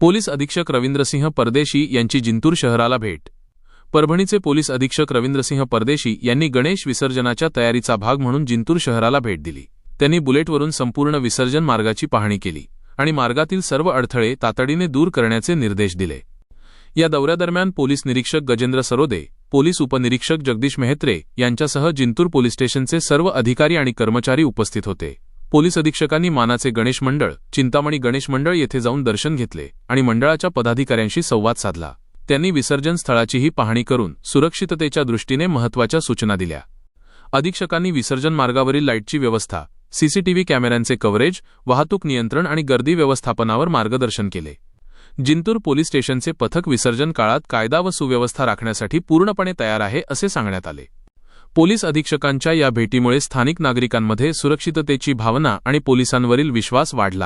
Police अधीक्षक रवींद्रसिंह परदेशी यांची जिंतूर शहराला भेट. परभणीचे पोलीस अधीक्षक रवींद्रसिंह परदेशी यांनी गणेश विसर्जनाच्या तयारीचा भाग म्हणून जिंतूर शहराला भेट दिली. त्यांनी बुलेटवरून संपूर्ण विसर्जन मार्गाची पाहणी केली आणि मार्गातील सर्व अडथळे तातडीने दूर करण्याचे निर्देश दिले. या दौऱ्यादरम्यान पोलीस निरीक्षक गजेंद्र सरोदे पोलीस उपनिरीक्षक जगदीश मेहत्रे यांच्यासह जिंतूर पोलीस स्टेशनचे सर्व अधिकारी आणि कर्मचारी उपस्थित होते. पोलीस अधीक्षकांनी मानाचे गणेश मंडळ चिंतामणी गणेश मंडळ येथे जाऊन दर्शन घेतले आणि मंडळाच्या पदाधिकाऱ्यांशी संवाद साधला. त्यांनी विसर्जन स्थळाचीही पाहणी करून सुरक्षिततेच्या दृष्टीने महत्त्वाच्या सूचना दिल्या. अधीक्षकांनी विसर्जन मार्गावरील लाईटची व्यवस्था सीसीटीव्ही कॅमेऱ्यांचे कव्हरेज वाहतूक नियंत्रण आणि गर्दी व्यवस्थापनावर मार्गदर्शन केले. जिंतूर पोलीस स्टेशनचे पथक विसर्जन काळात कायदा व सुव्यवस्था राखण्यासाठी पूर्णपणे तयार आहे असे सांगण्यात आले. पोलीस अधीक्षकांच्या या भेटीमुळे स्थानिक नागरिकांमध्ये सुरक्षिततेची भावना आणि पोलिसांवरील विश्वास वाढला.